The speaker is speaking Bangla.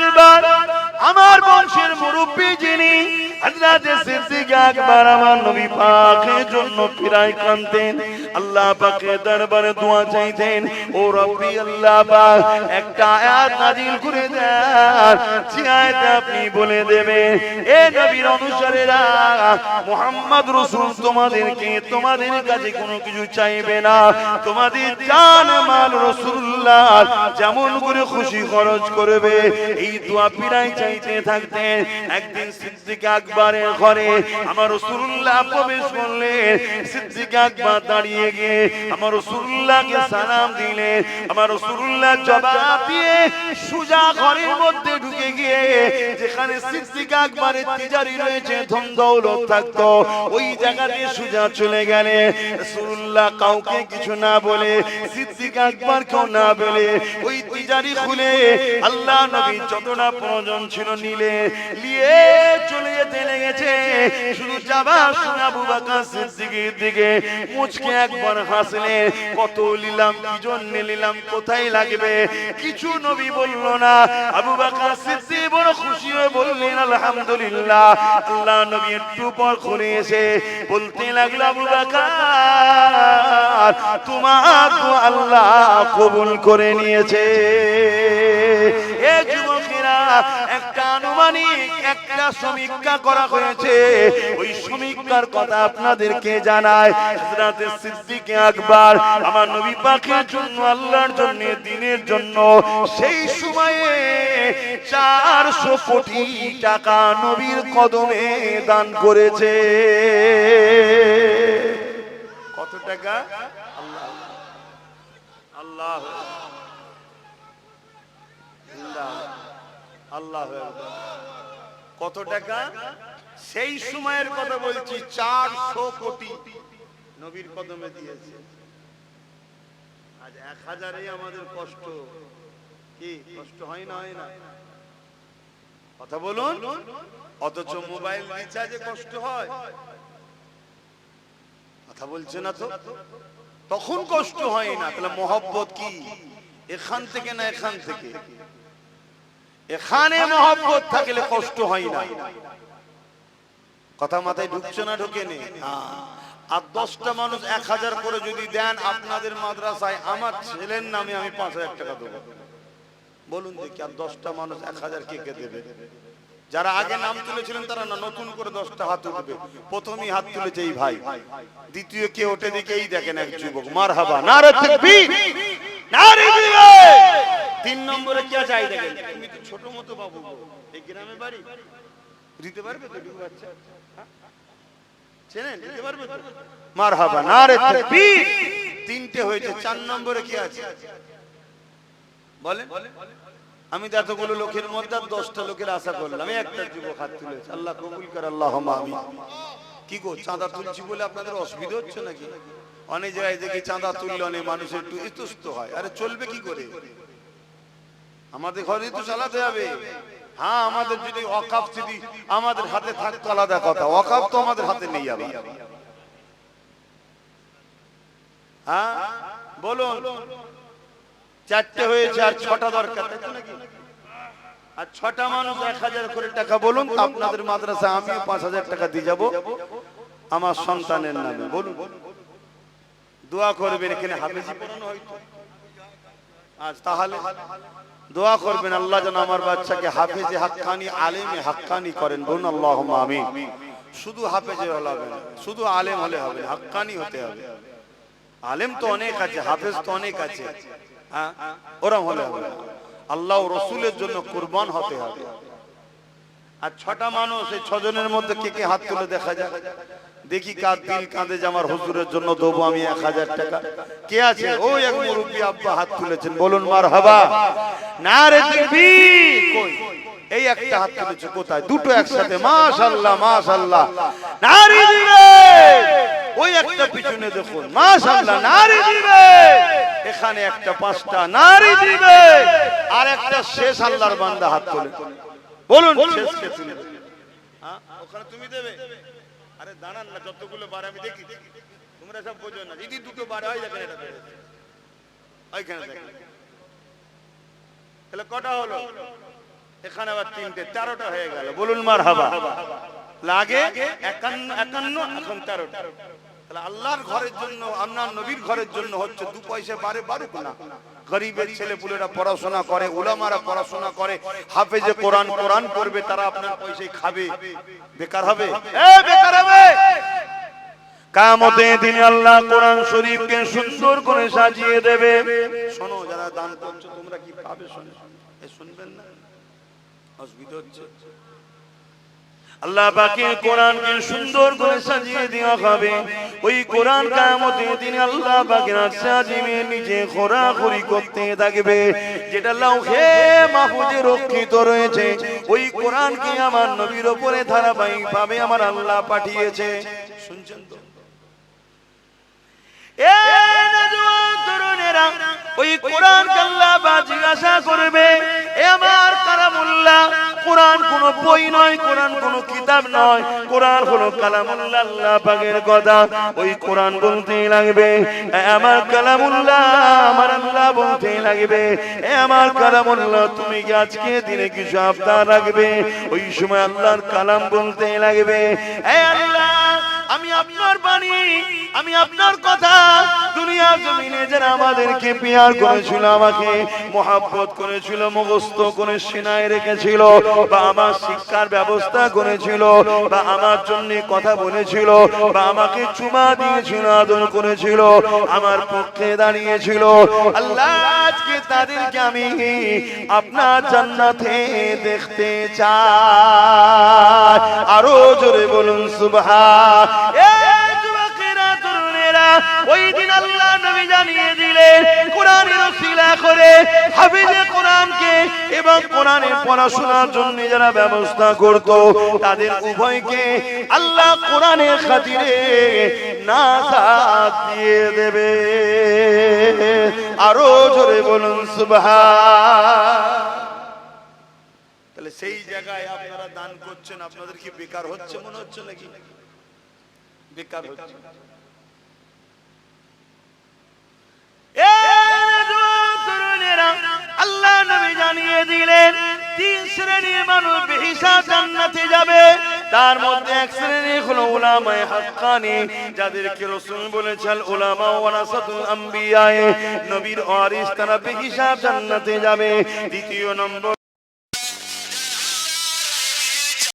আকবার আমার বংশের মুরব্বী যিনি হযরত সিদ্দিক আকবর আমার নবী পাকের জন্য ফিরাই কানতেন আল্লাহ পাকের দরবারে দোয়া চাইতেন, ও রব্বি আল্লাহ পাক, একটা আয়াত নাজিল করে দেন। যে আয়াতে আপনি বলে দেবেন, এ নবীর অনুসারীরা, মুহাম্মদ রাসূল তোমাদেরকে, তোমাদের কাছে কোনো কিছু চাইবে না। তোমাদের জান, মাল রাসূলুল্লাহ যেমন করে খুশি খরচ করবে, এই দোয়া পিরাই চাইতে থাকতেন। একদিন সিদ্দিক আকবরের ঘরে আমার রাসূলুল্লাহ প্রবেশ করলেন। সিদ্দিক আকবর দাঁড়িয়ে গিয়ে আমার রাসূলুল্লাহকে সালাম দিলেন আমার রাসূলুল্লাহ জবাব দিয়ে সুজা ঘরের মধ্যে ঢুকে গিয়ে, যেখানে সিদ্দিক আকবরের তিজারি রয়েছে ধন দৌলত থাকতো, ওই জায়গাতে সুজা চলে গেলে রাসূলুল্লাহ কাউকে কিছু না বলে, সিদ্দিক আকবর কেউ না বলে, ওই তিজারি খুলে আল্লাহ নবী যতটা প্রয়োজন ছিল নিলে, নিয়ে চলে যেতে লেগেছে। শুধু যাবার আবু বকর সিদ্দিকের দিকে মুচকে একবার হাসলেন কত নিলাম কি জন্য নিলাম, কোথায় লাগবে? কিছু নবী বলল না। আবু বকর সিদ্দিক বড় খুশি হয়ে বললেন, আলহামদুলিল্লাহ, আল্লাহ নবী একটু পর করে এসে বলতে লাগল, আবু বকর, তোমার আল্লাহ কবুল করে নিয়েছে। এ যুবকেরা একটা আনুমানিক একটা সমীক্ষা করা হয়েছে। ওই সমীক্ষার কথা আপনাদেরকে জানায়? হযরত সিদ্দিক আকবর আমার নবী পাকের জন্য, আল্লাহর জন্য, দিনের জন্য সেই সময়ে চারশো কোটি টাকা নবীর কদমে দান করেছে। কত টাকা? আল্লাহ আল্লাহ। আল্লাহ। কত টাকা? সেই সময়ের কথা বলছি চারশো কোটি। নবীর কদমে দিয়েছে। আজ এক হাজারে আমাদের কষ্ট। কি? কষ্ট হয় না হয় না? কথা বলুন। অথচ মোবাইল রিচার্জে কষ্ট হয়। কথা বলছে না তো? তখন কষ্ট হয় না। তাহলে মহব্বত কি? এখান থেকে না এখান থেকে? এখানে মহব্বত থাকলে কষ্ট হয় না। কথা মাথায় ঢুকছে না, ঢুকে নে। আর দশটা মানুষ এক হাজার করে যদি দেন, আপনাদের মাদ্রাসায় আমার ছেলের নামে আমি পাঁচ হাজার টাকা দেবো। বলুন দেখি, আর দশটা মানুষ এক হাজার কে কে দেবে? যারা আগে নাম তুলেছিলেন, তারা না নতুন করে দশটা হাত উঠবে? প্রথমেই হাত তুলেছে এই ভাই। দ্বিতীয় কে ওঠে দিকে এই দেখেন এক যুবক। মার হাবা না তিন নম্বরে কে চাই দেখেন। তুমি তো ছোট মতো বাবু। এই গ্রামে বাড়ি? দিতে পারবে তো? ডুবু বাচ্চা? চেনেন? দিতে পারবে তো? মার হাবা না রে তিনটে হয়েছে চার নম্বরে কি আছে? বলেন। আমি তো এতগুলো লোকের মধ্যে দশটা লোকের আশা করলাম। আমি একটা যুবক হাত তুলেছে। আল্লাহ কবুল কর আল্লাহ আমি কি গো চাঁদা তুলছি বলে আপনাদের অসুবিধা হচ্ছে নাকি? অনেক জায়গায় দেখি চাঁদা তুললে অনেক মানুষ একটু ইতস্ত হয়। আরে চলবে কি করে? আমাদের ঘরে তো চালাতে হবে। হ্যাঁ আমাদের যদি অকাপ যদি আমাদের হাতে থাকতো, আলাদা কথা। অকাপ তো আমাদের হাতে নেই যাবে হ্যাঁ বলুন, চারটে হয়েছে আর ছটা দরকার? আর ছটা মানুষ এক হাজার করে টাকা বলুন, আপনাদের মাদ্রাসা আমি পাঁচ হাজার টাকা দিয়ে যাব। আমার সন্তানের নামে, বলুন। দোয়া করবেন, এখানে হাফেজি পড়ানো হয়তো তাহলে দোয়া করবেন আল্লাহ যেন আমার বাচ্চাকে হাফেজে হাক্কানি, আলেমে হাক্কানি করেন। বলুন আল্লাহ আমি শুধু হাফেজে হলে শুধু আলেম হলে হবে হাক্কানি হতে হবে। আলেম তো অনেক আছে, হাফেজ তো অনেক আছে। হ্যাঁ? ওরম হলে হবে। আল্লাহ রসুলের জন্য কুরবান হতে হবে। আর ছটা মানুষ, এই ছজনের মধ্যে কে কে হাত তুলে দেখা যায় দেখি কার দিল কাঁদে যে আমার হুজুরের জন্য দেবো আমি এক হাজার টাকা। কে আছে? ওই এক মুরব্বী আব্বা হাত তুলেছেন। বলুন মার হাবা না রে এই একটা হাত তুলেছে কোথায়? দুটো একসাথে। মাশাআল্লাহ মাশাআল্লাহ। নারী দিবে। ওই একটা পিছনে দেখুন। মাশাআল্লাহ, নারী দিবে। এখানে একটা পাঁচটা নারী দিবে। আর একটা শেষ আল্লাহর বান্দা হাত তোলে। বলুন, শেষ কে তুলে হ্যাঁ? ওখানে তুমি দেবে। আরে দাঁড়ান না, যতগুলো বার আমি দেখি, তোমরা সব বোঝো না, যদি দুটো বার হয় ওইখানে তাহলে কটা হলো? এখানে আবার তিনটে, তেরোটা হয়ে গেল। বলুন মার হাবা লাগে একান্ন একান্ন, এখন তেরোটা। তাহলে আল্লাহর ঘরের জন্য আপনার নবীর ঘরের জন্য হচ্ছে দু পয়সা বারে বারুক না গরিবের ছেলে পুলেরা পড়াশোনা করে ওলামারা পড়াশোনা করে হাফেজে কোরআন কোরআন পড়বে তারা আপনার পয়সায় খাবে। বেকার হবে? বেকার হবে! কামতে দিন আল্লাহ কোরআন শরীফকে সুন্দর করে সাজিয়ে দেবে। শোনো যারা দান করছ তোমরা কি পাবে? শোনো। শুনবেন না? অসুবিধা হচ্ছে। আল্লাহ পাকের কোরআনকে সুন্দর করে সাজিয়ে দেওয়া হবে। ওই কোরআন কামতে দিন আল্লাহ পাকের সাজিয়ে নিজে খোরাখুরি করতে থাকবে। যেটা লাউহে মাহফুজে রক্ষিত রয়েছে। ওই কোরআনকে আমার নবীর ওপরে ধারাবাহিক ভাবে আমার আল্লাহ পাঠিয়েছে। শুনছেন তো? তরুণেরা, ওই কোরআন আল্লাহ বা জিজ্ঞাসা করবে এ আমার কালামুল্লাহ কোরআন কোন বই নয়, কোরআন কোন কিতাব নয়। কোরআন হলো কালামুল্লাহ পাকের কথা। ওই কোরআন বলতে লাগবে আমার কালামুল্লাহ, আমার আল্লাহ বলতে লাগবে আমার কালামুল্লাহ, তুমি কি আজকে দিনে কিছু আবদার রাখবে? ওই সময় আল্লাহর কালাম বলতে লাগবে আল্লাহ আমি আপনার বাণী, আমি আপনার কথা। দুনিয়া জমিনে যারা আমাদেরকে পেয়ার করেছিল, আমাকে মোহাব্বত করেছিল, মুখস্থ করে সিনায় রেখেছিল, বা আমার শিক্ষার ব্যবস্থা করেছিল, বা আমার জন্য কথা বলেছিল, বা আমাকে চুমা দিয়েছিল, আদর করেছিল, আমার পক্ষে দাঁড়িয়েছিল। আল্লাহ, আজকে তাদেরকে আমি আপনার জান্নাতে দেখতে চাই। আরও জোরে বলুন, সুবহান। এ যুবকেরা, তরুণেরা, ওই দিন আল্লাহ নবী জানিয়ে দিলেন, কোরআনের ওসিলা করে হাফিজে কোরআনকে এবং কোরআনের পড়াশোনার জন্য যারা ব্যবস্থা করত, তাদের উভয়কে আল্লাহ কোরআনের খাতিরে না দিয়ে দেবে। আরও জোরে বলুন, সুবহান। তাহলে সেই জায়গায় আপনারা দান করছেন, আপনাদের কি বেকার হচ্ছে, মনে হচ্ছে নাকি? বেকার আল্লাহ নবী জানিয়ে দিলেন, তিন শ্রেণির মানুষ জান্নাতে যাবে। তার মধ্যে এক শ্রেণি হলো উলামায়ে হাক্কানি, যাদেরকে রাসূল বলেছেন উলামা ওয়ারাসাতুল নবীর ওয়ারিস তারা বেহিসাব জান্নাতে যাবে। দ্বিতীয় নম্বর